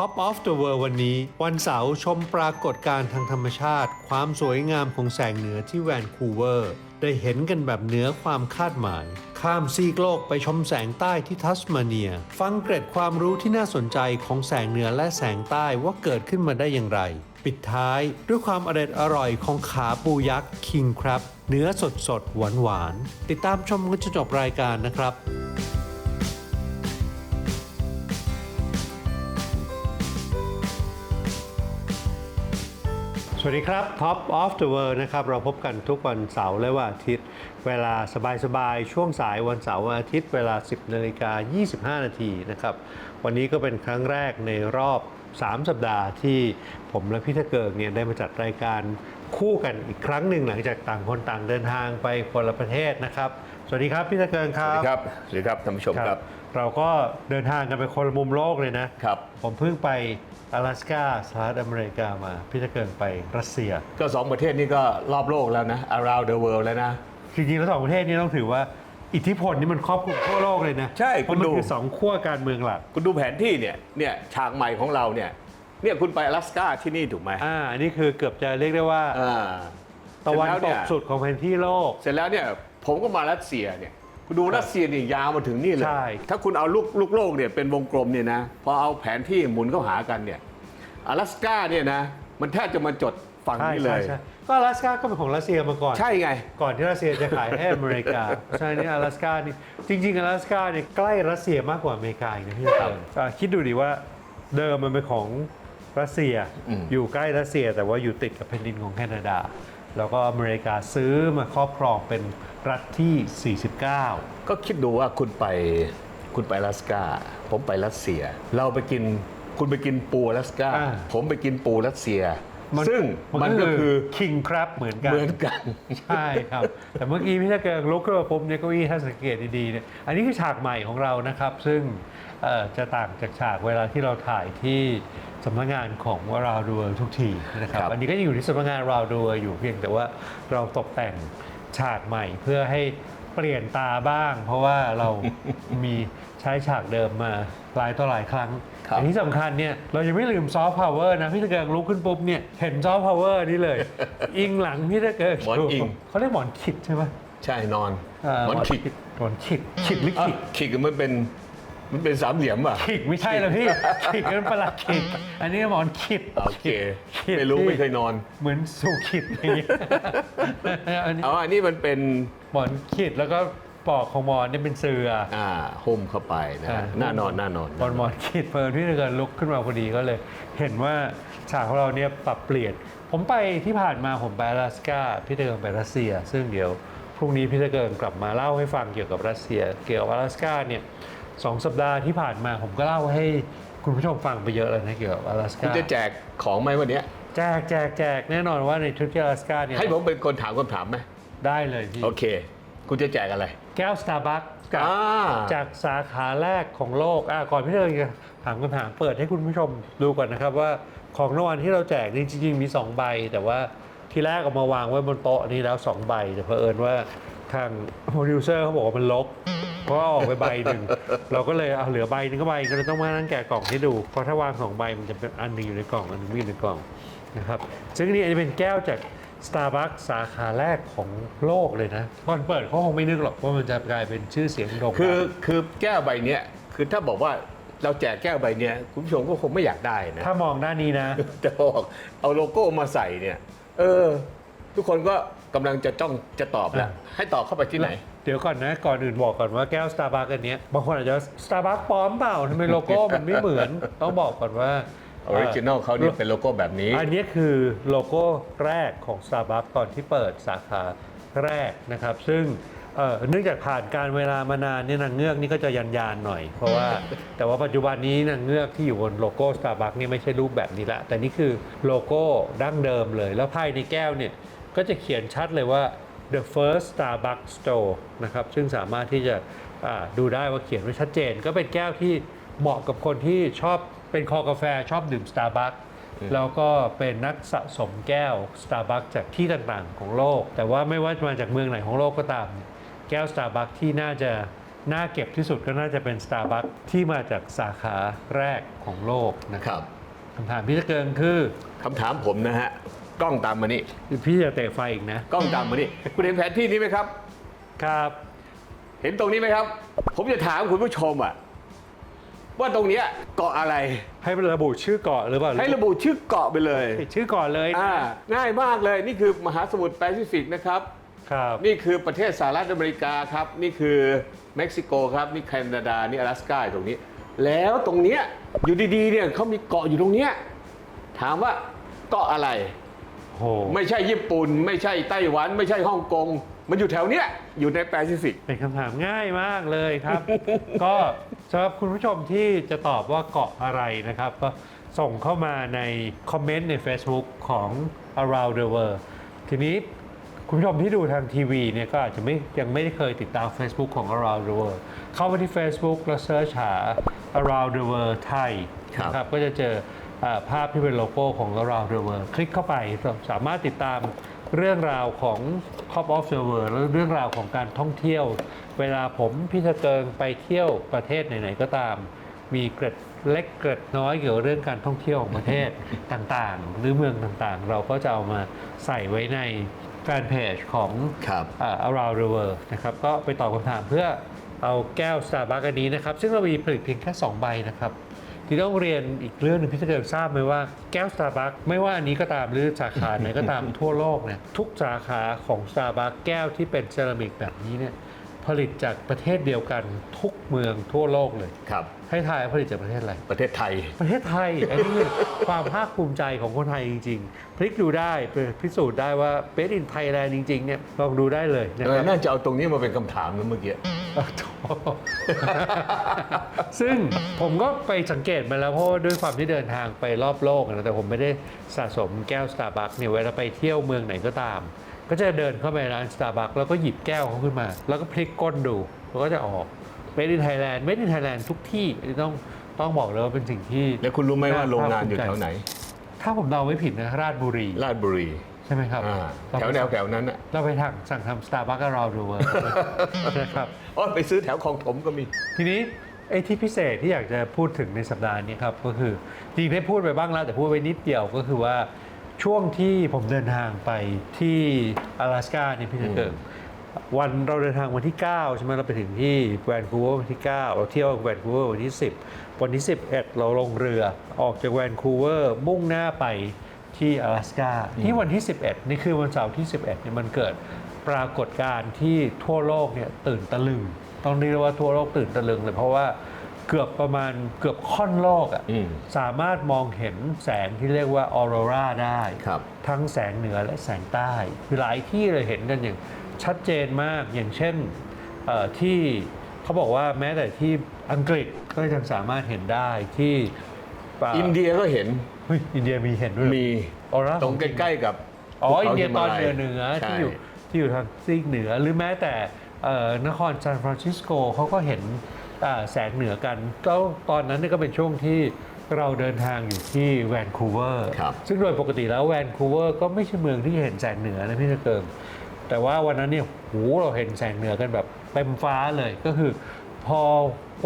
Top of the World วันนี้ วันเสาร์ชมปรากฏการณ์ทางธรรมชาติ ความสวยงามของแสงเหนือที่แวนคูเวอร์ ได้เห็นกันแบบเหนือความคาดหมาย ข้ามซีกโลกไปชมแสงใต้ที่ทัสมาเนีย ฟังเกร็ดความรู้ที่น่าสนใจของแสงเหนือและแสงใต้ว่าเกิดขึ้นมาได้อย่างไร ปิดท้ายด้วยความอร่อยอร่อยของขาปูยักษ์คิงครับ เนื้อสดสดหวานหวานๆติดตามชมกันจนจบรายการนะครับ วัสดีครับ Top of the World นะครับ เราพบกันทุกวันเสาร์และวันอาทิตย์ เวลาสบายๆ ช่วงสายวันเสาร์วันอาทิตย์ เวลา 10นาฬิกา25 นาทีนะครับ วันนี้ก็เป็นครั้งแรกในรอบ 3 สัปดาห์ที่ผมและพี่ทะเกิงเนี่ยได้มาจัดรายการคู่กันอีกครั้งหนึ่งหลังจากต่างคนต่างเดินทางไปคนละประเทศนะครับ สวัสดีครับพี่ทะเกิงคสรัวัสบดีครับ สวัสดีครับท่านผู้ชมครับ เราก็เดินทางกันไปคนละมุมโลกเลยนะครับผมเพิ่งไป阿拉斯กาสหรัฐอเมริกามา พี่จะเกินไปรัสเซีย ก็สองประเทศนี้ก็รอบโลกแล้วนะ around the world แล้วนะ จริงๆแล้วสองประเทศนี้ต้องถือว่าอิทธิพลนี่มันครอบคลุมทั่วโลกเลยนะ ใช่ เพราะมัน คุณดู คือสองขั้วการเมืองหลัก คุณดูแผนที่เนี่ย เนี่ยฉากใหม่ของเราเนี่ย เนี่ยคุณไปอลาสก้าที่นี่ถูกไหม อ่าอันนี้คือเกือบจะเรียกได้ว่า อ่า ตะวัน เสร็จ ต แล้ ก เย สุดของแผนที่โลก เสร็จแล้วเนี่ย ผมก็มารัสเซียเนี่ย คุณ ดูรัสเซียเนี่ยยาวมาถึงนี่เลย ใช่ ถ้าคุณเอาลูกลูกโลกเนี่ยเป็นวงกลมเนี่ยนะ พอเอาแผนที่หมุนเข้าหากันเนี่ยอลาสก้าเนี่ยนะ มันแทบจะมาจดฝั่ง ใช่ นี้เล ใช่ ย ใช่ก็阿拉斯กาก็เป็นของรัสเซียมาก่อน ใช่ไง ก่อนที่รัสเซียจะขายให้อเมริกา ใช่นี่阿拉斯กานี่จริงๆ阿拉斯กาเนี่ยใกล้รัสเซียมากกว่าอเมริกาอีกนะพี่เติร์นอ่าคิดดูดิว่าเดิมมันเป็นของรัสเซีย อืม อยู่ใกล้รัสเซีย แต่ว่าอยู่ติดกับแผ่นดินของแคนาดา แล้วก็อเมริกาซื้อมาครอบครองเป็น รัฐที่ 49 ก็คิดดูว่าคุณไปคุณไปอลาสกา ผมไปรัสเซีย เราไปกินคุณไปกินปูอลาสกาอ่าผมไปกินปูรัสเซีย ซึ่งมัมันนก็ก็คืคืออคิงครับเหมือนกัน เหมือนกัน ใช่ครับ แต่เมื่อกี้พี่ถ้าเกิดลุกขึ้นมาปุ๊บเนี่ยเก้าอี้ถ้าสังเกตดีๆเนี่ยอันนี้คือฉากใหม่ของเรานะครับ ซึ่งเอ่อจะต่างจากฉากเวลาที่เราถ่ายที่สำนักงานของวาราวดัวทุกทีนะครับครับ อันนี้ก็ยังอยู่ที่สำนักงานราวดัวอยู่เพียงแต่ว่าเราตกแต่ง ฉากใหม่เพื่อให้เปลี่ยนตาบ้าง เพราะว่าเรามีใช้ฉากเดิมมาหลายต่อหลายครั้งครับอันที่สำคัญเนี่ยเรายังไม่ลืมซอฟต์พาวเวอร์นะพี่ตะเกิงลุกขึ้นปุ๊บเนี่ยเห็นซอฟต์พาวเวอร์นี่เลย อิงหลังพี่ตะเกิงหมอนอิง เขาเรียกหมอนขิดใช่ไหมใช่นอนาหมอนขิกหมอนขิดขิดหรืออะขิด ขิกมันเป็น มันเป็นสามเหลี่ยมอะ ขิดไม่ใช่เลยพี่ขิดกันประหลัดขิดอันนี้หมอนขิดโอเคขิดไม่รู้ที่ไม่เคยนอน เหมือนสูขิดอย่างเงี้ยอันนี้เอาอันนี้มันเป็นหมอนขิดแล้วก็ปอกของหมอนเนี่ยเป็นเสืออ่าหุ้มเข้าไปนะอ่าหน้านอนหน้านอนบอลหมอนขีดเพลินพี่ตะเกินลุกขึ้นมาพอดีก็เลย เห็นว่าฉากของเราเนี่ยปรับเปลี่ยน ผมไปที่ผ่านมาผมไปอลาสกาพี่ตะเกินไปรัสเซีย ซึ่งเดี๋ยวพรุ่งนี้พี่ตะเกินกลับมาเล่าให้ฟังเกี่ยวกับรัสเซีย เกี่ยวกับอลาสกาเนี่ย สองสัปดาห์ที่ผ่านมาผมก็เล่าให้คุณผู้ชมฟังไปเยอะเลยนะเกี่ยวกับอลาสคุณกาจะแจกของไหมวันเนี้ยแจกแจกแจกแน่นอนว่าในทริปที่อลาสกาเนี่ยให้ผมเป็นคนถามคำถามไหมได้เลยพี่โอเค คุณจะแจกอะไร แก้วสตาร์บัคกับอ่า จากสาขาแรกของโลกอะก่อนพี่เธอจะถามคำถามเปิดให้คุณผู้ชมดูก่อนนะครับว่าของรางวัลที่เราแจกนี่จริงๆมี 2 ใบ แต่ว่าที่แรกเอามาวางไว้บนโต๊ะนี้แล้ว 2 ใบแต่เผอิญว่า ทางโปรดิวเซอร์เขาบอกว่ามันลกเพราะว่าออกไปใบหนึ่ง เราก็เลยเอาเหลือใบหนึงก็ใบก็เลยต้องมานั่งแกะกล่องให้ดู เพราะถ้าวางสองใบมันจะเป็นอันหนึงอยู่ในกล่องอันหนึงไม่อยู่ในกล่องนะครับซึ่งนี่อันนี้เป็นแก้วจาก Starbucks สาขาแรกของโลกเลยนะก่อนเปิดเขาคงไม่นึกหรอกว่ามันจะกลายเป็นชื่อเสียงโด่งดัง คือคือแก้วใบเนี้ยคือถ้าบอกว่าเราแจกแก้วใบเนี้ยคุณผู้ชมก็คงไม่อยากได้นะ ถ้ามองด้านนี้นะ แต่บอกเอาโลโก้มาใส่เนี่ย เออ ทุกคนก็ กำลังจะจ้องจะตอบแล้วอะให้ตอบเข้าไปที่ไหน เดี๋ยวก่อนนะ ก่อนอื่นบอกก่อนว่าแก้ว Starbucks อันเนี้ยบางคนอาจจะ Starbucks ปลอมเปล่าทำไมโลโก้มันไม่เหมือน ต้องบอกก่อนว่า ออริจินอลเขาเนี่ยเป็นโลโก้แบบนี้ อันนี้คือโลโก้แรกของ Starbucks ตอนที่เปิดสาขาแรกนะครับ ซึ่งเอ่อเนื่องจากผ่านการเวลามานานเนี่ยนางเงือกนี่ก็จะยันยานๆหน่อย เพราะว่า แต่ว่าปัจจุบันนี้นางเงือกที่อยู่บนโลโก้ Starbucks นี่ไม่ใช่รูปแบบนี้ละ แต่นี่คือโลโก้ดั้งเดิมเลย แล้วภายในแก้วเนี่ย ก็จะเขียนชัดเลยว่า the first Starbucks store นะครับ ซึ่งสามารถที่จะอ่าดูได้ว่าเขียนไว้ชัดเจน ก็เป็นแก้วที่เหมาะกับคนที่ชอบเป็นคอกาแฟชอบดื่ม Starbucks แล้วก็เป็นนักสะสมแก้ว Starbucks จากที่ต่างๆของโลก แต่ว่าไม่ว่าจะมาจากเมืองไหนของโลกก็ตาม แก้ว Starbucks ที่น่าจะน่าเก็บที่สุดก็น่าจะเป็น Starbucks ที่มาจากสาขาแรกของโลกนะคครับรับคำถามพี่ตะเกิงคือคำถามผมนะฮะ กล้องตามมานี่พี่จะเตะไฟอีกนะ กล้องตามมานี่คุณเห็นแผนที่นี้ไหมครับ ครับ เห็นตรงนี้ไหมครับ ผมจะถามคุณผู้ชมอะว่าตรงเนี้ยเกาะอะไร ให้ระบุชื่อเกาะหรือเปล่าให้ระบุชื่อเกาะไปเลยชื่อเกาะเลยอ่าง่ายมากเลยนี่คือมหาสมุทรแปซิฟิกนะครับครับนี่คือประเทศสหรัฐอเมริกาครับนี่คือเม็กซิโกครับนี่แคนาดานี่阿ลาสกาตรงนี้ แล้วตรงเนี้ยอยู่ดีๆเนี่ยเขามีเกาะอยู่ตรงเนี้ยถามว่าเกาะอะไร โหไม่ใช่ญี่ปุ่น ไม่ใช่ไต้หวัน ไม่ใช่ฮ่องกง มันอยู่แถวเนี้ยอยู่ในแปซิฟิก เป็นคำถามง่ายมากเลยครับ ก็สำหรับคุณผู้ชมที่จะตอบว่าเกาะอะไรนะครับ ก็ส่งเข้ามาในคอมเมนต์ใน Facebook ของ Around the World ทีนี้คุณผู้ชมที่ดูทางทีวีเนี่ยก็อาจจะไม่ยังไม่ได้เคยติดตาม Facebook ของ Around the World เข้าไปที่ Facebook แล้วเซิร์ชหา Around the World ไทยครับนะครับก็จะเจออ่า ภาพที่เป็นโลโก้ของ Around the World คลิกเข้าไปสามารถติดตามเรื่องราวของ Top of the World และเรื่องราวของการท่องเที่ยว เวลาผมพี่ตะเกิงไปเที่ยวประเทศไหนๆก็ตาม มีเกร็ดเล็กเกร็ดน้อยเกี่ยวกับเรื่องการท่องเที่ยวของประเทศต่างๆ หรือเมืองต่างๆ เราก็จะเอามาใส่ไว้ในแฟนเพจของครับอ่า around the world นะครับก็ไปตอบคำถามเพื่อเอาแก้ว Starbucks อันนี้นะครับ ซึ่งเรามีผลิตเพียงแค่ 2 ใบนะครับ ที่ต้องเรียนอีกเรื่องหนึ่งพี่จะเกิดทราบไหมว่าแก้วสตาร์บัคไม่ว่าอันนี้ก็ตามหรือสาขาไหนก็ตามทั่วโลกเนี่ยทุกสาขาของสตาร์บัคแก้วที่เป็นเซรามิกแบบนี้เนี่ยผลิตจากประเทศเดียวกันทุกเมืองทั่วโลกเลยครับ ให้ทายว่าผลิตจากประเทศอะไร ประเทศไทย ประเทศไทย อันนี้คือความภาคภูมิใจของคนไทยจริง ๆ พลิกดูได้พิสูจน์ได้ว่าเป็นอินไทยแลนด์จริง ๆ เนี่ยลองดูได้เลยนะเอคอรับ น่าจะเอาตรงนี้มาเป็นคำถามนะเมื่อกี้ซึ่งผมก็ไปสังเกตมาแล้วเพราะว่าด้วยความที่เดินทางไปรอบโลกนะแต่ผมไม่ได้สะสมแก้ว Starbucks เนี่ยเวลาไปเที่ยวเมืองไหนก็ตาม ก็จะเดินเข้าไปร้าน Starbucks แล้วก็หยิบแก้วเขาขึ้นมา แล้วก็พลิกก้นดูแล้วก็จะออก เมดินไทยแลนด์เมดินไทยแลนด์ทุกที่ต้องต้องบอกเลยว่าเป็นสิ่งที่แล้วคุณรู้ไหมว่าโรงงานอยู่แถวไหน ถ้าผมเดาไม่ผิดนะราชบุรี ราชบุรีใช่ไหมครับแถวแนวแถวนั้นอะเราไปถังสั่งทำสตาร์บัคก็รอดูนะครับอ๋อไปซื้อแถวของผมก็มี ทีนี้ไอ้ที่พิเศษที่อยากจะพูดถึงในสัปดาห์นี้ครับก็คือจริงได้พูดไปบ้างแล้ว แต่พูดไปนิดเดียวก็คือว่าช่วงที่ผมเดินทางไปที่阿拉斯กาเนี่ยพี่เกิร์ วันเราเดินทางวันที่ 9 ใช่ไหมเราไปถึงที่แวนคูเวอร์วันที่ 9 เราเที่ยวแวนคูเวอร์วันที่ 10 วันที่ 11 เราลงเรือออกจากแวนคูเวอร์มุ่งหน้าไปที่阿拉斯กาที่วันที่ 11 นี่คือวันเสาร์ที่ 11เนี่ยมันเกิดปรากฏการณ์ที่ทั่วโลกเนี่ยตื่นตะลึง ต้องเรียกว่าทั่วโลกตื่นตะลึงเลยเพราะว่าเกือบประมาณเกือบค่อนโลกอะ่ะสามารถมองเห็นแสงที่เรียกว่าออโรราได้ ทั้งแสงเหนือและแสงใต้หลายที่เลยเห็นกันอย่าง ชัดเจนมากอย่างเช่นเอ่อที่เขาบอกว่าแม้แต่ที่อังกฤษก็ยังสามารถเห็นได้ที่ป่าอินเดียก็เห็นเฮ้ยอินเดียมีเห็นด้วยเหรอมีออร่าตรงของจริงใกล้ๆกับอ๋อภูขาอินเดียตอนหิเหนืมาอลัเหนือที่ใช่อยู่ที่อยู่ทางซีกเหนือหรือแม้แต่เอ่อนครซานฟรานซิสโกเขาก็เห็นอ่าแสงเหนือกันแล้วตอนนั้นเนี่ยก็เป็นช่วงที่เราเดินทางอยู่ที่แวนคูเวอร์ครับซึ่งโดยปกติแล้วแวนคูเวอร์ก็ไม่ใช่เมืองที่จะเห็นแสงเหนือนะพี่ตะเกิง แต่ว่าวันนั้นเนี่ยโหเราเห็นแสงเหนือกันแบบเต็มฟ้าเลยก็คือ พอ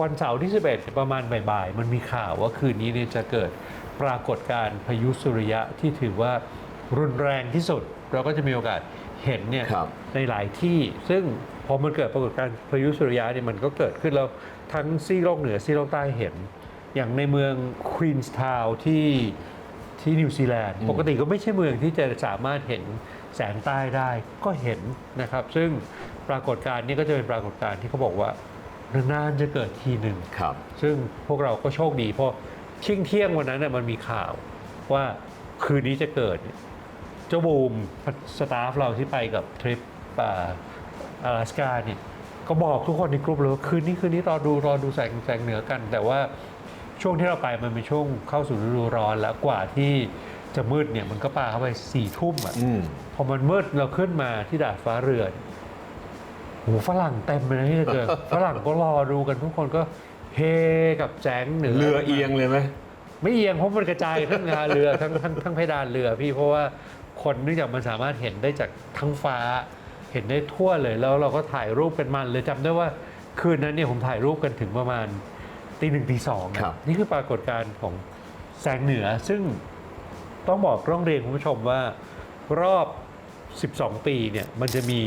วันเสาร์ที่ 11 ประมาณบ่ายๆ มันมีข่าวว่าคืนนี้เนี่ยจะเกิดปรากฏการณ์พายุสุริยะที่ถือว่ารุนแรงที่สุด เราก็จะมีโอกาสเห็นเนี่ยครับในหลายที่ ซึ่งพอมันเกิดปรากฏการณ์พายุสุริยะเนี่ยมันก็เกิดขึ้นแล้วทั้งซีกโลกเหนือซีกโลกใต้เห็น อย่างในเมืองควีนส์ทาวน์ที่ที่นิวซีแลนด์ปกติก็ไม่ใช่เมืองที่จะสามารถเห็น แสงใต้ได้ก็เห็นนะครับ ซึ่งปรากฏการณ์นี้ก็จะเป็นปรากฏการณ์ที่เขาบอกว่านานๆจะเกิดทีหนึ่งครับ ซึ่งพวกเราก็โชคดีเพราะชิ่งเที่ยงวันนั้นน่ยมันมีข่าวว่าคืนนี้จะเกิด เจ้าบูมสตาฟเราที่ไปกับทริป阿าสกาเนี่ยก็บอกทุกคนในกลุ่มเลยคืนนี้คืนนี้รอดูรอดูแสงแสงเหนือกัน แต่ว่าช่วงที่เราไปมันเป็นช่วงเข้าสู่ฤดูร้อนแล้วกว่าที่ จะมืดเนี่ยมันก็ปาเข้าไปสี่ทุ่มอะอืม พอมันมืดเราขึ้นมาที่ดาดฟ้าเรือนโหฝรั่งเต็มเลยนะที่เกิด ฝรั่งก็รอดูกันทุกคนก็เฮกับแสงเหนือ เรือเอียงเลยไหม ไม่เอียงเพราะมันกระจายทั้งงานเรือทั้งทั้งทั้งเพดานเรือพี่เพราะว่าคนเนื่องจากมันสามารถเห็นได้จากทั้งฟ้า เห็นได้ทั่วเลยแล้วเราก็ถ่ายรูปเป็นมันเลยจำได้ว่าคืนนั้นเนี่ยผมถ่ายรูปกันถึงประมาณตีหนึ่งตีสองอะครับ นี่คือปรากฏการณ์ของแสงเหนือซึ่ง ต้องบอกร้องเรียนคุณผู้ชมว่ารอบ 12 ปีเนี่ยมันจะมี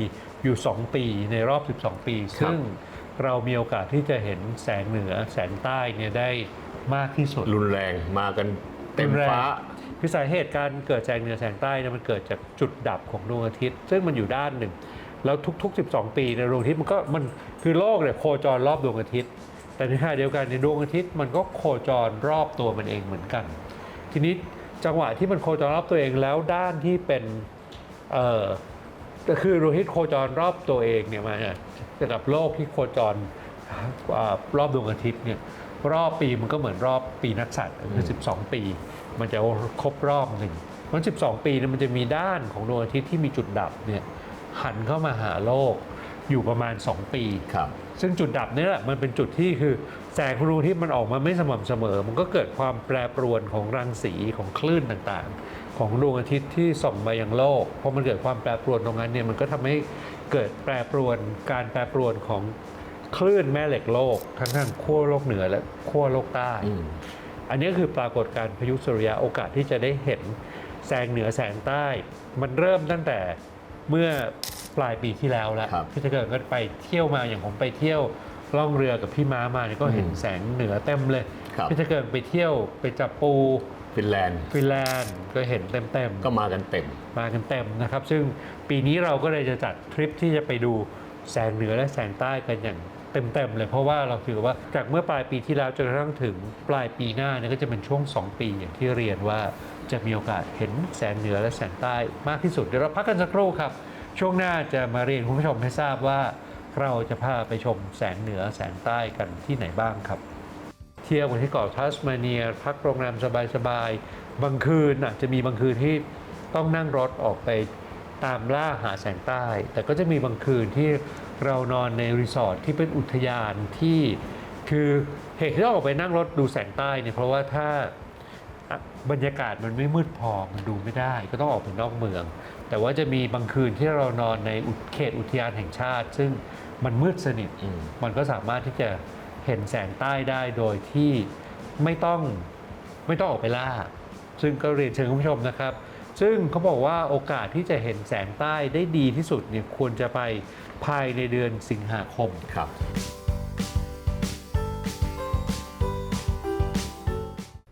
อยู่ 2 ปีในรอบ 12 ปี ซึ่งเรามีโอกาสที่จะเห็นแสงเหนือแสงใต้เนี่ยได้มากที่สุดรุนแรงมากันเต็มรุนแรงฟ้าคือสาเหตุการเกิดแสงเหนือแสงใต้เนี่ยมันเกิดจากจุดดับของดวงอาทิตย์ ซึ่งมันอยู่ด้านหนึ่ง แล้วทุก ๆ 12 ปีในยดวงอาทิตย์มันก็มันคือโลกเนี่ยโคจรรอบดวงอาทิตย์ แต่ในขณะเดียวกันในยดวงอาทิตย์มันก็โคจรรอบตัวมันเองเหมือนกัน ทีนี้ จังหวะที่มันโคจรรอบตัวเองแล้วด้านที่เป็นเอ่อก็คือดวงอาทิตย์โคจรรอบตัวเองเนี่ยมาเนี่ยกับโลกที่โคจรอ่ารอบดวงอาทิตย์เนี่ยรอบปีมันก็เหมือนรอบปีนักษัตริย์คือ 12 ปี มันจะครบรอบหนึ่งเพราะ12 ปีเนี่ยมันจะมีด้านของดวงอาทิตย์ที่มีจุดดับเนี่ยหันเข้ามาหาโลกอยู่ประมาณ 2 ปีครับซึ่งจุดดับเนี่ยแหละมันเป็นจุดที่คือ แสงของดวงอาทิตย์มันออกมาไม่สม่ำเสมอ มันก็เกิดความแปรปรวนของรังสีของคลื่นต่างๆ ของดวงอาทิตย์ที่ส่องมายังโลกพอมันเกิดความแปรปรวนตรงนั้นเนี่ยมันก็ทำให้เกิดแปรปรวนการแปรปรวนของคลื่นแม่เหล็กโลกทั้งทางขั้วโลกเหนือและขั้วโลกใต้อืมอันนี้คือปรากฏการณ์พายุสุริยะโอกาสที่จะได้เห็นแสงเหนือแสงใต้ มันเริ่มตั้งแต่เมื่อปลายปีที่แล้วแล้วครับพี่ตะเกิดก็ไปเที่ยวมาอย่างผมไปเที่ยว ล่องเรือกับพี่ม้ามาเนี่ยก็เห็นอืมแสงเหนือเต็มเลยครับ พี่ตะเกิดไปเที่ยวไปจับปูฟินแลนด์ฟินแลนด์ก็เห็นเต็มๆ ก็มากันเต็ม มากันเต็มนะครับ ซึ่งปีนี้เราก็เลยจะจัดทริปที่จะไปดูแสงเหนือและแสงใต้กันอย่างเต็มๆเลย เพราะว่าเราถือว่าจากเมื่อปลายปีที่แล้วจนกระทั่งถึงปลายปีหน้าเนี่ยก็จะเป็นช่วง 2 ปีอย่างที่เรียนว่าจะมีโอกาสเห็นแสงเหนือและแสงใต้มากที่สุดเดี๋ยวเราพักกันสักครู่ครับ ช่วงหน้าจะมาเรียนคุณผู้ชมให้ทราบว่า เราจะพาไปชมแสงเหนือแสงใต้กันที่ไหนบ้างครับ เที่ยวกันที่เกาะทัสมาเนีย พักโรงแรมสบายๆบางคืนน่ะจะมีบางคืนที่ต้องนั่งรถออกไปตามล่าหาแสงใต้ แต่ก็จะมีบางคืนที่เรานอนในรีสอร์ทที่เป็นอุทยานที่คือเหตุที่ต้องออกไปนั่งรถดูแสงใต้เนี่ยเพราะว่าถ้าบรรยากาศมันไม่มืดพอมันดูไม่ได้ ก็ต้องออกไปนอกเมือง แต่ว่าจะมีบางคืนที่เรานอนในเขตอุทยานแห่งชาติ ซึ่ง มันมืดสนิทอืมมันก็สามารถที่จะเห็นแสงใต้ได้โดยที่ไม่ต้องไม่ต้องออกไปล่า ซึ่งก็เรียนเชิญคุณผู้ชมนะครับ ซึ่งเขาบอกว่าโอกาสที่จะเห็นแสงใต้ได้ดีที่สุดเนี่ยควรจะไปภายในเดือนสิงหาคมครับ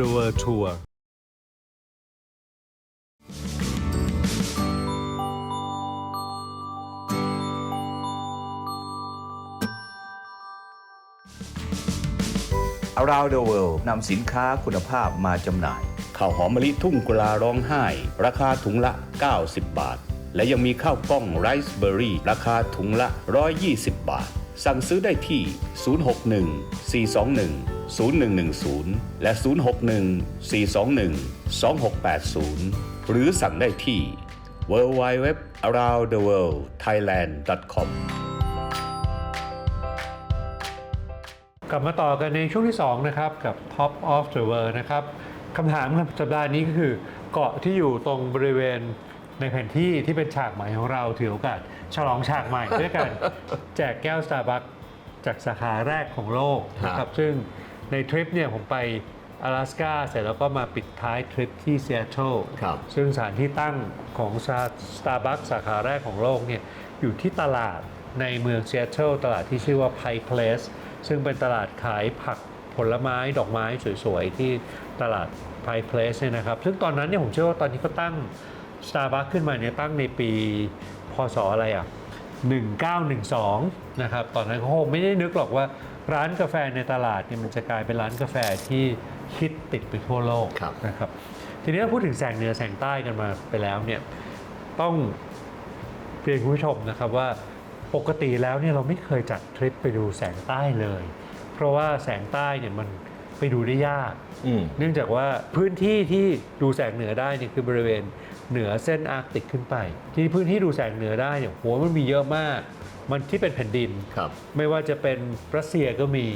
the world tour อ Around the World นำสินค้าคุณภาพมาจำหน่าย ข้าวหอมมะลิทุ่งกุลาร้องไห้ ราคาถุงละ 90 บาท และยังมีข้าวกล้องไรซ์เบอร์รี่ ราคาถุงละ 120 บาท สั่งซื้อได้ที่ 061 421 0110 และ 061 421 2680 หรือสั่งได้ที่ www aroundtheworldthailand.com กลับมาต่อกันในช่วงที่ 2 นะครับ กับ Top of the World นะครับคำถามสัปดาห์นี้ก็คือ เกาะที่อยู่ตรงบริเวณในแผนที่ที่เป็นฉากใหม่ของเราถือโอกาส ฉลองฉากใหม่ ด้วยการแจกแก้วสตาร์บัคจากสาขาแรกของโลกนะครับซึ่งในทริปเนี่ยผมไป阿拉สกาเสร็จแล้วก็มาปิดท้ายทริปที่เซียโตรับซึ่งสถานที่ตั้งของสตาร์บัคสาขาแรกของโลกเนี่ยอยู่ที่ตลาดในเมืองเซียโตรตลาดที่ชื่อว่าไพเพลสซึ่งเป็นตลาดขายผักผลไม้ดอกไม้สวยๆ ที่ตลาดไพเพลสเนี่ยนะครับ ซึ่งตอนนั้นเนี่ยผมเชื่อว่าตอนนี้ก็ตั้งสตาร์บัคขึ้นมาเนี่ยตั้งในปี พศอะไรอะ 1912 นะครับ ตอนนั้นเขาคงไม่ได้นึกหรอกว่าร้านกาแฟในตลาดเนี่ยมันจะกลายเป็นร้านกาแฟที่ฮิตติดไปทั่วโลกครับ นะครับ ทีนี้ถ้าพูดถึงแสงเหนือแสงใต้กันมาไปแล้วเนี่ยต้องเรียนคุณผู้ชมนะครับว่าปกติแล้วเนี่ยเราไม่เคยจัดทริปไปดูแสงใต้เลย เพราะว่าแสงใต้เนี่ยมันไปดูได้ยาก อืม เนื่องจากว่าพื้นที่ที่ดูแสงเหนือได้เนี่ยคือบริเวณ เหนือเส้นอาร์กติกขึ้นไป ที่พื้นที่ดูแสงเหนือได้เนี่ยโหัวมันมีเยอะมาก มันที่เป็นแผ่นดิน ครับ ไม่ว่าจะเป็นรัสเซียก็มี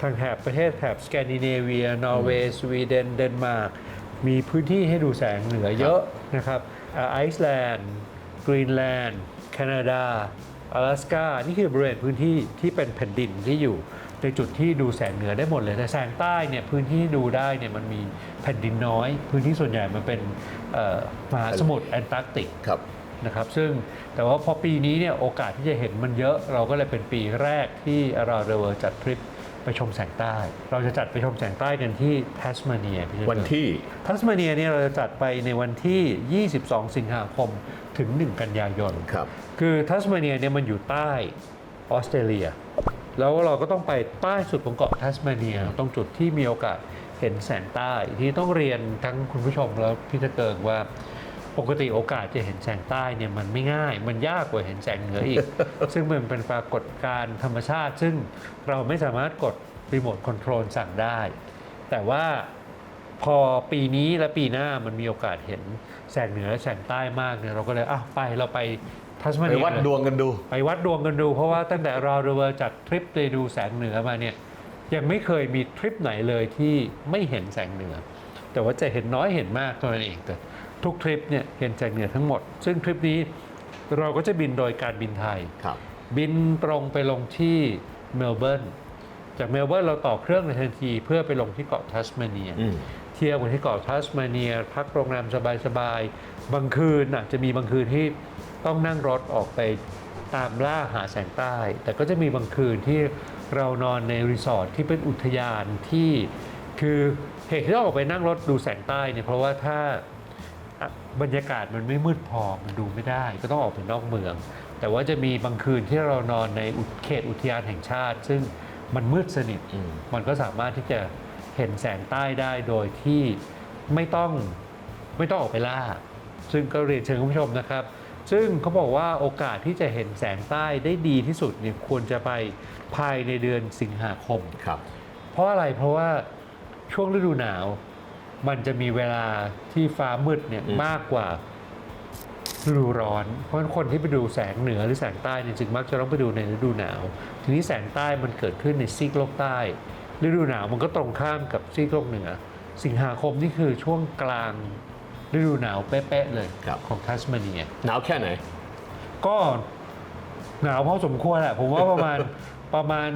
ทางแถบประเทศแถบสแกนดิเนเวีย นอร์เวย์ สวีเดน เดนมาร์ก มีพื้นที่ให้ดูแสงเหนือเยอะนะครับอ่าไอซ์แลนด์ กรีนแลนด์ แคนาดา阿拉สกานี่คือบริเวณพื้นที่ที่เป็นแผ่นดินที่อยู่ ในจุดที่ดูแสงเหนือได้หมดเลย แต่แสงใต้เนี่ยพื้นที่ที่ดูได้เนี่ยมันมีแผ่นดินน้อย พื้นที่ส่วนใหญ่มันเป็นเอ่อ มหาสมุทรแอนตาร์กติกครับนะครับซึ่งแต่ว่าพอปีนี้เนี่ยโอกาสที่จะเห็นมันเยอะ เราก็เลยเป็นปีแรกที่เราเดเวอร์จัดทริปไปชมแสงใต้ เราจะจัดไปชมแสงใต้กันที่แทสมาเนียพี่เจริญวันที่ทัสมาเนียเนี่ยเราจะจัดไปในวันที่ 22 สิงหาคมถึง 1 กันยายนครับคือทัสมาเนียเนี่ยมันอยู่ใต้ออสเตรเลีย แล้วเราก็ต้องไปใต้สุดของเกาะทัสมาเนียตรงจุดที่มีโอกาส เห็นแสงใต้ที่ต้องเรียนทั้งคุณผู้ชมแล้วพี่ตะเกิงว่าปกติโอกาสจะเห็นแสงใต้เนี่ยมันไม่ง่าย มันยากกว่าเห็นแสงเหนืออีก ซึ่งมันเป็นปรากฏการณ์ธรรมชาติ ซึ่งเราไม่สามารถกดรีโมทคอนโทรลสั่งได้ แต่ว่าพอปีนี้และปีหน้ามันมีโอกาสเห็นแสงเหนือและแสงใต้มากเนี่ยเราก็เลยอ้าวไปเราไปทัสมาไปเนียวัดเลยดวงกันดู ไปวัดดวงกันดู เพราะว่าตั้งแต่เราเดเวอร์จัดทริปไปดูแสงเหนือมาเนี่ย ยังไม่เคยมีทริปไหนเลยที่ไม่เห็นแสงเหนือ แต่ว่าจะเห็นน้อยเห็นมากเท่านั้นเองแต่ทุกทริปเนี่ยเห็นแสงเหนือทั้งหมด ซึ่งทริปนี้เราก็จะบินโดยการบินไทยครับบินตรงไปลงที่เมลเบิร์นจากเมลเบิร์นเราต่อเครื่องในทันทีเพื่อไปลงที่เกาะทัสมาเนียอืมเที่ยวกันที่เกาะทัสมาเนีย พักโรงแรมสบายๆบางคืนน่ะจะมีบางคืนที่ต้องนั่งรถออกไปตามล่าหาแสงใต้ แต่ก็จะมีบางคืนที่ เรานอนในรีสอร์ทที่เป็นอุทยานที่คือเหตุที่ต้องออกไปนั่งรถดูแสงใต้เนี่ยเพราะว่าถ้าอะบรรยากาศมันไม่มืดพอมันดูไม่ได้ ก็ต้องออกไปนอกเมือง แต่ว่าจะมีบางคืนที่เรานอนในอุทเขตอุทยานแห่งชาติ ซึ่งมันมืดสนิทอืมมันก็สามารถที่จะเห็นแสงใต้ได้โดยที่ไม่ต้องไม่ต้องออกไปล่า ซึ่งก็เรียนเชิญคุณผู้ชมนะครับ ซึ่งเขาบอกว่าโอกาสที่จะเห็นแสงใต้ได้ดีที่สุดเนี่ยควรจะไปภายในเดือนสิงหาคม ครับ เพราะอะไรเพราะว่าช่วงฤดูหนาว มันจะมีเวลาที่ฟ้ามืดเนี่ยอืม มากกว่าฤดูร้อน เพราะฉะนั้นคนที่ไปดูแสงเหนือหรือแสงใต้เนี่ยจึงมักจะต้องไปดูในฤดูหนาว ทีนี้แสงใต้มันเกิดขึ้นในซีกโลกใต้ ฤดูหนาวมันก็ตรงข้ามกับซีกโลกเหนือ สิงหาคมนี่คือช่วงกลาง ฤดูหนาวเป๊ะๆเลยครับของทัสมาเนีย หนาวแค่ไหน ก็หนาวพอสมควรแหละผมว่าประมาณประมาณ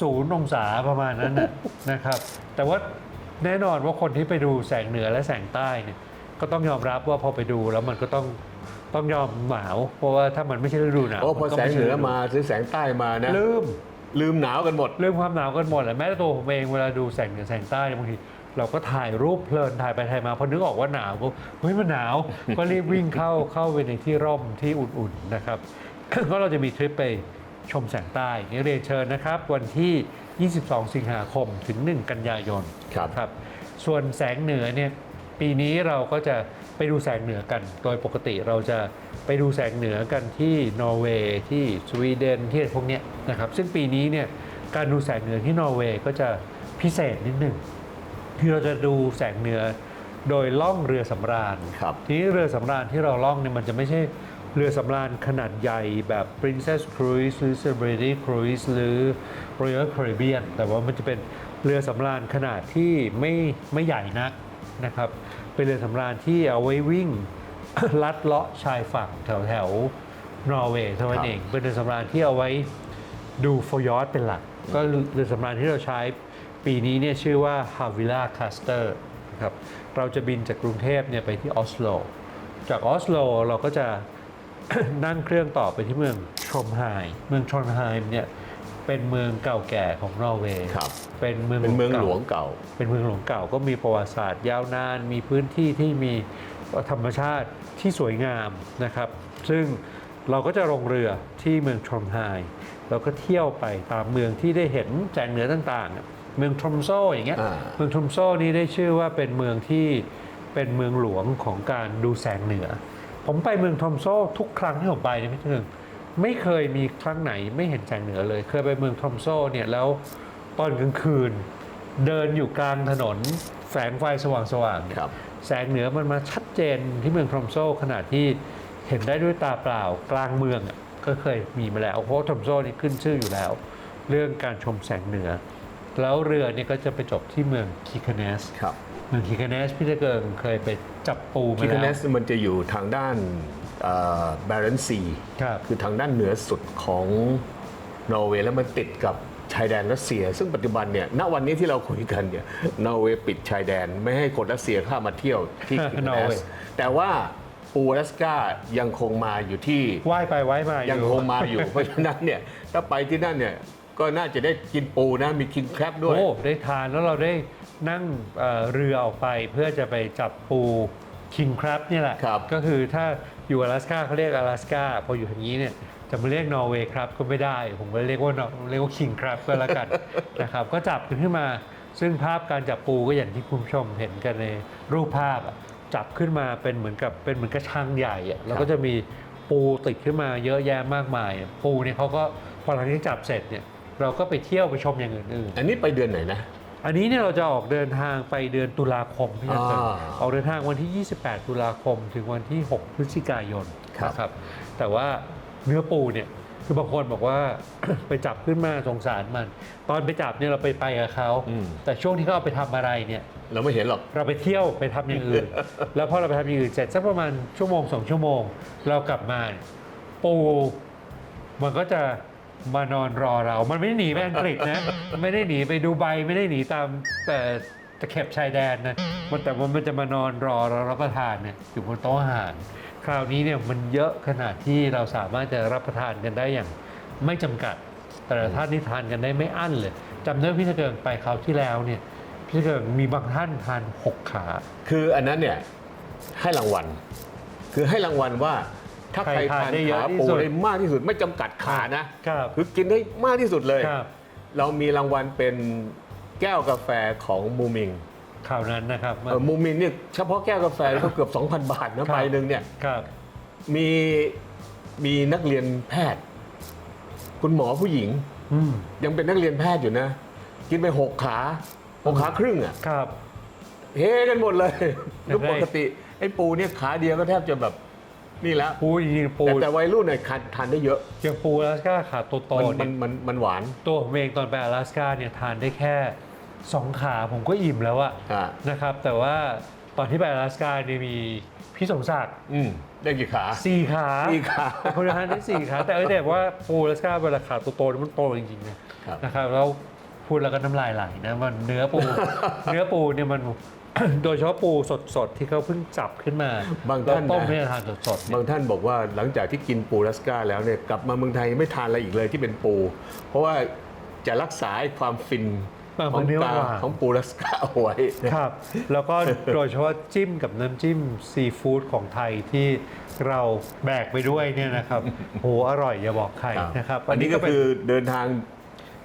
ศูนย์องศาประมาณนั้นนะนะครับ แต่ว่าแน่นอนว่าคนที่ไปดูแสงเหนือและแสงใต้เนี่ยก็ต้องยอมรับว่าพอไปดูแล้วมันก็ต้องต้องยอมหนาว เพราะว่าถ้ามันไม่ใช่ฤดูหนาวโอ้พอมัก็แสงไใช่เหนือฤดูมาหรือแสงใต้มานะลืมลืมหนาวกันหมดลืมความหนาวกันหมดแหละแม้แต่ตัวผมเองเวลาดูแสงเหนือแสงใต้เนี่ยบางที เราก็ถ่ายรูปเพลินถ่ายไปถ่ายมาพอนึกออกว่าหนาวก็เฮ้ยมันหนาว ก็รีบวิ่งเข้าเข้าไปในที่ร่มที่อุ่นๆนะครับก็เราจะมีทริปไปชมแสงใต้นี่เรียนเชิญนะครับ วันที่ 22 สิงหาคมถึง 1 กันยายนครับครับส่วนแสงเหนือเนี่ยปีนี้เราก็จะไปดูแสงเหนือกัน โดยปกติเราจะไปดูแสงเหนือกันที่นอร์เวย์ที่สวีเดนที่พวกเนี้ยนะครับซึ่งปีนี้เนี่ยการดูแสงเหนือที่นอร์เวย์ก็จะพิเศษนิดหนึ่ง คือเราจะดูแสงเหนือโดยล่องเรือสำราญครับทีนี้เรือสำราญที่เราล่องเนี่ยมันจะไม่ใช่เรือสำราญขนาดใหญ่แบบ Princess Cruise หรือ Celebrity Cruise หรือ Royal Caribbean แต่ว่ามันจะเป็นเรือสำราญขนาดที่ไม่ไม่ใหญ่นักนะครับ เป็นเรือสำราญที่เอาไว้วิ่ง ลัดเลาะชายฝั่งแถวแถวๆนอร์เวย์เท่านั้นเอง เป็นเรือสำราญที่เอาไว้ดูฟยอร์ดเป็นหลัก ก็เรือสำราญที่เราใช้ ปีนี้เนี่ยชื่อว่า Havila Caster นะครับเราจะบินจากกรุงเทพเนี่ยไปที่ออสโล จากออสโลเราก็จะนั่งเครื่องต่อไปที่เมืองชรอมไฮเมืองชรอมไฮเนี่ยเป็นเมืองเก่าแก่ของนอร์เวย์ครับเป็นเมืองเป็นเมืองก่าหลวงเก่า เป็นเมืองหลวงเก่าก็มีประวัติศาสตร์ยาวนาน มีพื้นที่ที่มีธรรมชาติที่สวยงามนะครับ ซึ่งเราก็จะลงเรือที่เมืองทรอมไฮเราก็เที่ยวไปตามเมืองที่ได้เห็นแสงเหนือต่างๆอะ เมืองทรอมโซอย่างเงี้ยอ่าเมืองทรอมโซนี้ได้ชื่อว่าเป็นเมืองที่เป็นเมืองหลวงของการดูแสงเหนือ ผมไปเมืองทรอมโซทุกครั้งที่ผมไปเนี่ยไม่ถึงไม่เคยมีครั้งไหนไม่เห็นแสงเหนือเลย เคยไปเมืองทรอมโซเนี่ยแล้วตอนกลางคืน เดินอยู่กลางถนนแสงไฟสว่างๆเนี่ยครับแสงเหนือมันมาชัดเจนที่เมืองทรอมโซขนาดที่เห็นได้ด้วยตาเปล่ากลางเมืองอะก็เคยมีมาแล้วเพราะว่าทรอมโซนี่ขึ้นชื่ออยู่แล้ว เรื่องการชมแสงเหนือ แล้วเรือเนี่ยก็จะไปจบที่เมืองคิคาเนสครับเมืองคิคาเนสพี่ตะเกิงเคยไปจับปูมาคิคแล้วเนสมันจะอยู่ทางด้านบา r รนซีครับ คือทางด้านเหนือสุดของนอร์เวย์แล้วมันติดกับชายแดนรัสเซีย ซึ่งปัจจุบันเนี่ยณวันนี้ที่เราคุยกันเนี่ยนอร์เวย์ปิดชายแดนไม่ให้คนรัสเซียเข้ามาเที่ยวที่คิคนอร์เนเวสย์แต่ว่าปูอลาสกายังคงมาอยู่ที่ ว่ายไปว่ายมาอยังคงมาอยู่ เพราะฉะนั้นเนี่ยถ้าไปที่นั่นเนี่ย ก็น่าจะได้กินปูนะ มีคิงแครบด้วย โอ้ได้ทานแล้วเราได้นั่งเอ่อเรือออกไปเพื่อจะไปจับปูคิงครับนี่แหละ ครับ ก็คือถ้าอยู่อลาสก้าเขาเรียกอลาสก้าพออยู่ทางนี้เนี่ยจะมาเรียกนอร์เวย์ครับก็ไม่ได้ ผมก็เรียกว่านอเรียกว่าคิงครับก็แล้วกัน นะครับก็จับกันขึ้นมา ซึ่งภาพการจับปูก็อย่างที่คุณผู้ชมเห็นกันในรูปภาพอะจับขึ้นมาเป็นเหมือนกับเป็นเหมือนกระชังใหญ่อะแล้วก็จะมีปูติดขึ้นมาเยอะแยะมากมายอะปูเนี่ยเขาก็พอหลังจากจับเสร็จเนี่ย เราก็ไปเที่ยวไปชมอย่างอื่นๆอันนี้ไปเดือนไหนนะอันนี้เนี่ยเราจะออกเดินทางไปเดือนตุลาคมพี่นันอ่าออกเดินทางวันที่ 28 ตุลาคมถึงวันที่ 6 พฤศจิกายนครับ นะครับ แต่ว่าเนื้อปูเนี่ยคือบางคนบอกว่า ไปจับขึ้นมาสงสารมัน ตอนไปจับเนี่ยเราไปไปกับเขาอืม แต่ช่วงที่เขาเอาไปทำอะไรเนี่ย เราไม่เห็นหรอก เราไปเที่ยวไปทำอย่างอื่น แล้วพอเราไปทำอย่างอื่นเสร็จสักประมาณชั่วโมงสองชั่วโมง เรากลับมาเนี่ยปูมันก็จะ มานอนรอเรา มันไม่ได้หนีไปอังกฤษนะไม่ได้หนีไปดูไบไม่ได้หนีตามแต่ตะเข็บชายแดนนะ มันแต่ว่ามันจะมานอนรอเรารับประทานเนี่ยอยู่บนโต๊ะอาหาร คราวนี้เนี่ยมันเยอะขนาดที่เราสามารถจะรับประทานกันได้อย่างไม่จำกัด แต่ละท่านนี่ทานกันได้ไม่อั้นเลยจำได้ว่าพี่ตะเกิงไปคราวที่แล้วเนี่ยพี่เกิงมีบางท่านทานหกขา คืออันนั้นเนี่ยให้รางวัล คือให้รางวัลว่า ถ้าใครใครทานทานได้เยอะขาที่ปูสุดได้มากที่สุดไม่จำกัดขานะครับคือกินได้มากที่สุดเลยครับเรามีรางวัลเป็นแก้วกาแฟของมูมิงข่าวนั้นนะครับเออมูมิงเนี่ยเฉพาะแก้วกาแฟก็เกือบ 2,000 บาทนะใบหนึ่งเนี่ยครับมีมีนักเรียนแพทย์ คุณหมอผู้หญิงอืมยังเป็นนักเรียนแพทย์อยู่นะ กินไปหกขาหกขาครึ่งอะครับ เฮกันหมดเลยอยากได้รูปปกติ ไอ้ปูเนี่ยขาเดียวก็แทบจะแบบ นี่แล้วปูจริงๆปูแต่แต่วัยรุ่นเนี่ยทานทานได้เยอะอย่างปูอลาสก้าขาโตมันๆมัเนี่ยนมันมันหวานตัวผมเองตอนไปอลาสก้าเนี่ยทานได้แค่สองขาผมก็อิ่มแล้วอะอ่านะครับ แต่ว่าตอนที่ไปอลาสก้าเนี่ยมีพี่สมศักดิ์อืมได้กี่ขา สี่ขาสี่ขาแต่คนทานได้สี่ขาแต่เออแต่ว่าปูอลาสก้าเวลาขาโตๆเนี่ยมันโตจริงๆนะครับ นะครับแล้วพูดแล้วก็น้ำลายไหลนะมันเนื้อปู เนื้อปูเนี่ยมัน โดยเฉพาะปูสดๆ ที่เขาเพิ่งจับขึ้นมาบางแล้วท่านต้มนะให้ทานสดๆเนี่ย บางท่านบอกว่าหลังจากที่กินปูรัสกาแล้วเนี่ยกลับมาเมืองไทยไม่ทานอะไรอีกเลยที่เป็นปู เพราะว่าจะรักษาไอ้ความฟินเออขมัอนงเนื้อตาหวานของปูรัสกาเอาไว้ ครับ แล้วก็โดยเฉพาะจิ้มกับน้ำจิ้มซีฟู้ดของไทยที่เราแบกไปด้วยเนี่ยนะครับ โหอร่อยอย่าบอกใครนะครับ อันนี้ก็เป็นคือเดินทาง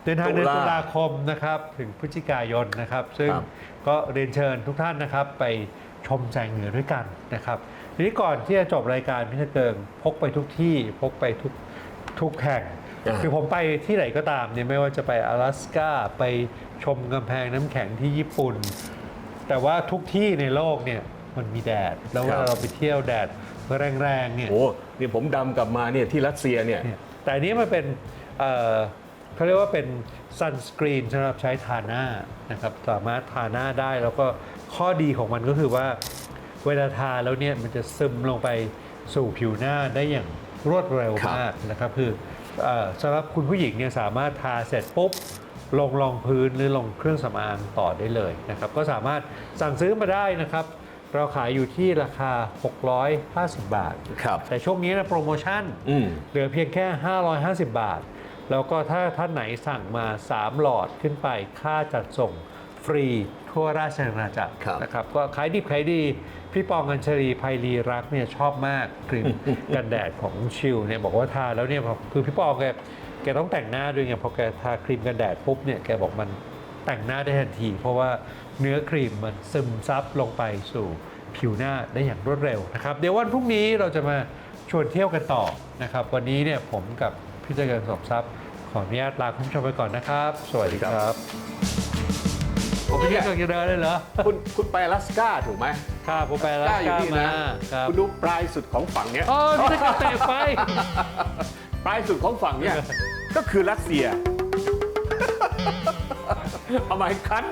เดินทางเดือน ตุลา ตุลาคมนะครับ ถึงพฤศจิกายนนะครับ ซึ่ง ครับ ก็เรียนเชิญทุกท่านนะครับ ไปชมแสงเหนือด้วยกันนะครับทีนี้ก่อนที่จะจบรายการพี่ตะเกิงพกไปทุกที่พกไปทุกทุกแห่ง อ่า คือผมไปที่ไหนก็ตามเนี่ยไม่ว่าจะไป阿拉斯ก้าไปชมกำแพงน้ำแข็งที่ญี่ปุ่น แต่ว่าทุกที่ในโลกเนี่ยมันมีแดด แล้วเวลาเราไปเที่ยวแดดแรงๆเนี่ย โอ้นี่ผมดำกลับมาเนี่ยที่รัสเซียเนี่ย เนี่ยแต่อันนี้มันเป็นเอ่อ เขาเรียกว่าเป็นซันสกรีนสำหรับใช้ทาหน้านะครับสามารถทาหน้าได้แล้วก็ข้อดีของมันก็คือว่า เวลาทาแล้วเนี่ยมันจะซึมลงไปสู่ผิวหน้าได้อย่างรวดเร็วครับมากนะครับคือเอ่อสำหรับคุณผู้หญิงเนี่ยสามารถทาเสร็จปุ๊บลงรองพื้นหรือลงเครื่องสำอางต่อได้เลยนะครับก็สามารถสั่งซื้อมาได้นะครับ เราขายอยู่ที่ราคา 650 บาทครับแต่ช่วงนี้นะโปรโมชั่นอืมเหลือเพียงแค่ 550 บาท แล้วก็ถ้าท่านไหนสั่งมา 3 หลอดขึ้นไปค่าจัดส่งฟรีทั่วราชอาณาจักรครับ นะครับก็ขายดิบขายดี พี่ปองอัญชรีภัยรีรักเนี่ยชอบมากครีม กันแดดของชิลเนี่ยบอกว่าทาแล้วเนี่ยพอคือพี่ปองแกแกต้องแต่งหน้าด้วยไงพอแกทาครีมกันแดดปุ๊บเนี่ยแกบอกมันแต่งหน้าได้ทันที เพราะว่าเนื้อครีมมันซึมซับลงไปสู่ผิวหน้าได้อย่างรวดเร็วนะครับ เดี๋ยววันพรุ่งนี้เราจะมาชวนเที่ยวกันต่อนะครับ วันนี้เนี่ยผมกับ พี่เจริญสมทรัพย์ ขออนุญาตลาคุณผู้ชมไปก่อนนะครับ สวัสดีครับ ผมพี่เนี่ยเจริญจะเดินเลยเหรอ คุณคุณไปอลาสก้าถูกไหมครับผมไปแล้วก้าอยู่นี่นะครับคุณดูปลายสุดของฝั่งเนี้ยโอ้ยพี่เจริญเตะไป ปลายสุดของฝั่งเนี่ยก็คือรัสเซียเอามาให้คัด